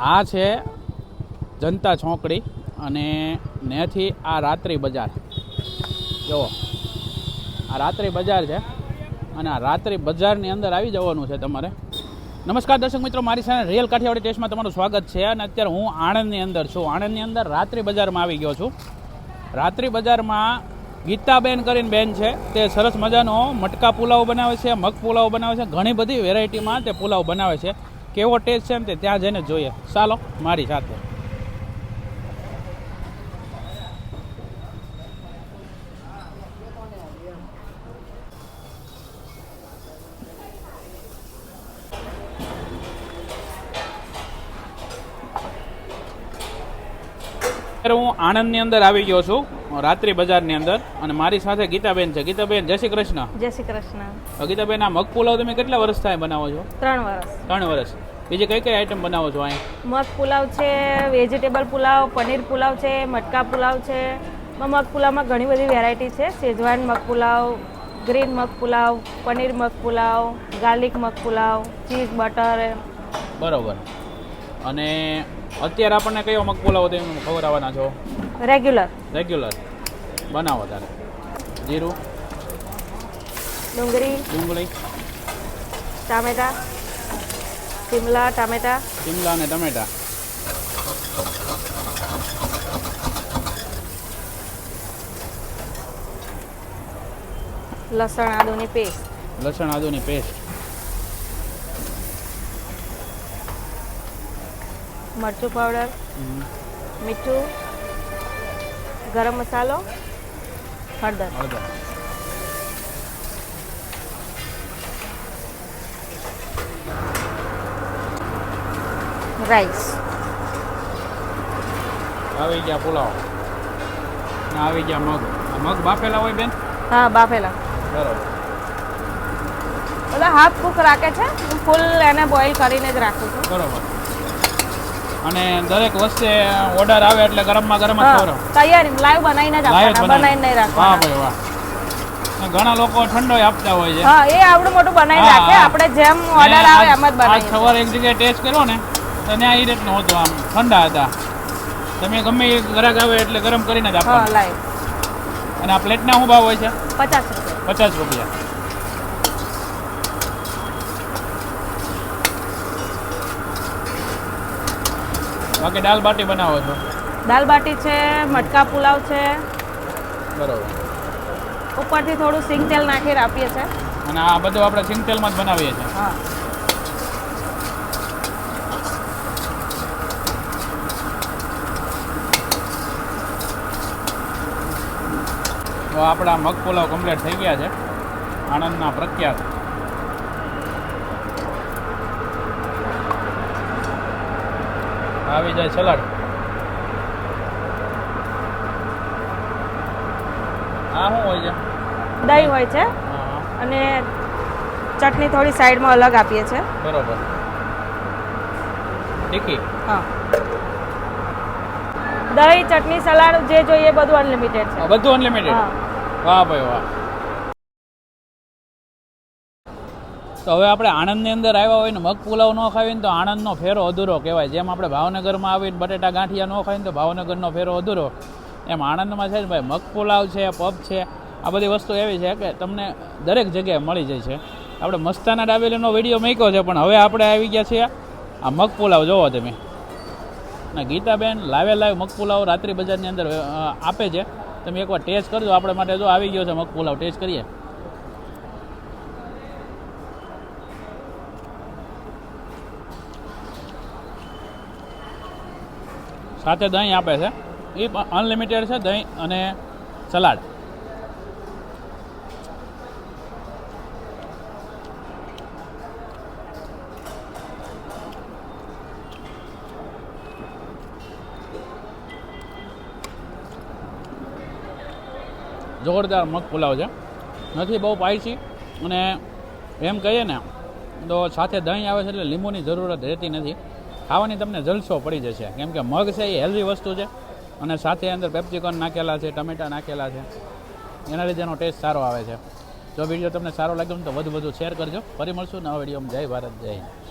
આ છે જનતા છોકડી અને નેથી આ રાત્રિ બજાર. જુઓ. આ રાત્રિ બજાર છે અને આ રાત્રિ બજારની અંદર આવી જવાનું છે તમારે. નમસ્કાર દર્શક મિત્રો, મારી સાથે રિયલ કાઠિયાવાડી ટેસ્ટમાં તમારું સ્વાગત છે અને અત્યારે હું આણંદની અંદર છું. આણંદની અંદર રાત્રિ બજારમાં આવી ગયો છું. રાત્રિ બજારમાં ગીતાબેન કરીને બેન છે. તે સરસ મજાનો મટકા પુલાવ બનાવે છે, મગ પુલાવ બનાવે છે, ઘણી બધી વેરાયટીમાં તે પુલાવ બનાવે છે. કેવો ટેસ્ટ છે ને તે ત્યાં જઈને જોઈએ. ચાલો, મારી સાથે. અત્યારે હું આણંદની અંદર આવી ગયો છું. રાત્રિ બજારની અંદર અને મારી સાથે ગીતાબેન છે. ગીતાબેન જય શ્રી કૃષ્ણ. જય શ્રી કૃષ્ણ. ગીતાબેન આ મગ પુલાવ તમે કેટલા વર્ષ થાય બનાવો છો? ત્રણ વર્ષ. ત્રણ વર્ષ. બીજી કઈ કઈ આઈટમ બનાવો છો અહીં? મગ પુલાવ છે વેજીટેબલ પુલાવ પનીર પુલાવ છે મટકા પુલાવ છે. મગ પુલાવમાં ઘણી બધી વેરાયટી છે. શેજવાન મગ પુલાવ ગ્રીન મગ પુલાવ પનીર મગ પુલાવ ગાર્લિક મગ પુલાવ ચીઝ બટર બરોબર. અને અત્યારે આપણને કયો મગ પુલાવ તમે ખબર આવવાના છો? રેગ્યુલર રેગ્યુલર બનાવો તારે. જીરું. ડુંગળી. ડુંગળી. ટામેટા. શિમલા ટામેટા. શિમલા અને ટમેટા. લસણ આદુની પેસ્ટ લસણ આદુની પેસ્ટ મરચું પાવડર મીઠું. ગરમ મસાલો હળદર. હળદર. રાઈસ. આવી ગયા પુલાવ. ને આવી ગયા મગ. મગ બાફેલા હોય બેન? હા બાફેલા. બરોબર. બધા હાફ કુક રાખે છે હું ફૂલ એને બોઇલ કરીને જ રાખું છું. બરોબર. અને દરેક વસ્તે ઓર્ડર આવે એટલે ગરમમાં ગરમ જ ખવડાવો. તૈયારી લાઈવ બનાવીને જ આપવાના બનાવીને. નહીં વાહ ભાઈ વાહ. ઘણા લોકો ઠંડો આપતા હોય છે. હા એ આવડું મોટું બનાવી રાખે. આપણે જેમ ઓર્ડર આવે એમ જ બનાવીએ. સવારે એક જગ્યાએ ટેસ્ટ કર્યો ને તો ત્યાં એ રીતનું હતો આમ ઠંડા હતા. તમે ગમે એ ગ્રાહક આવે એટલે ગરમ કરીને જ આપવાનું. લાઈવ. અને આ પ્લેટના શું ભાવ હોય છે? પચાસ રૂપિયા. પચાસ રૂપિયા. બાકી દાલ બાટી બનાવો છો? દાલ બાટી છે મટકા પુલાવ છે. બરોબર. ઉપરથી થોડું સિંગ તેલ નાખી આપીએ છે અને આ બધું આપણે સિંગ તેલમાં જ બનાવીએ છીએ. હા. તો આપણા મગ પુલાવ કમ્પ્લીટ થઈ ગયા છે. આણંદના પ્રખ્યાત. આવી જાય સલાડ આ શું હોય છે? દહીં હોય છે. અને ચટણી થોડી સાઈડમાં અલગ આપીએ છે. બરોબર. ટીકી? હા. દહીં ચટણી સલાડ જે જોઈએ બધું અનલિમિટેડ છે. બધું અનલિમિટેડ હા. વાહ ભાઈ વાહ. તો હવે આપણે આણંદની અંદર આવ્યા હોય ને મગ પુલાવ ન ખાવીને તો આણંદનો ફેરો અધૂરો કહેવાય. જેમ આપણે ભાવનગરમાં આવીને બટેટા ગાંઠિયા ન ખાઈને તો ભાવનગરનો ફેરો અધૂરો. એમ આણંદમાં છે ને ભાઈ મગ પુલાવ છે પબ છે, આ બધી વસ્તુ એવી છે કે તમને દરેક જગ્યાએ મળી જાય છે. આપણે મસ્તાના ડાબેલીનો વીડિયો મૂક્યો છે, પણ હવે આપણે આવી ગયા છીએ આ મગ પુલાવ. જોવો તમે. અને ગીતાબેન લાવે લાવે મગ પુલાવ રાત્રિ બજારની અંદર આપે છે. તમે એકવાર ટેસ્ટ કરજો. આપણે માટે જો આવી ગયો છે મગ પુલાવ. ટેસ્ટ કરીએ. સાથે દહીં આપે છે. એ અનલિમિટેડ છે દહીં અને સલાડ. જોરદાર મગ પુલાવ છે. નથી, બહુ પાયસી અને એમ કહીએ ને, તો સાથે દહીં આવે છે એટલે લીંબુની જરૂરત રહેતી નથી. ખાવાની તમને જલસો પડી જશે. કેમ કે મગ છે એ હેલ્ધી વસ્તુ છે અને સાથે અંદર પેપ્સિકોન નાખેલા છે, ટમેટા નાખેલા છે. એના લીધે એનો ટેસ્ટ સારો આવે છે. જો વીડિયો તમને સારો લાગ્યો તો વધુ વધુ શેર કરજો. ફરી મળશું નવા વિડીયોમાં જય ભારત, જય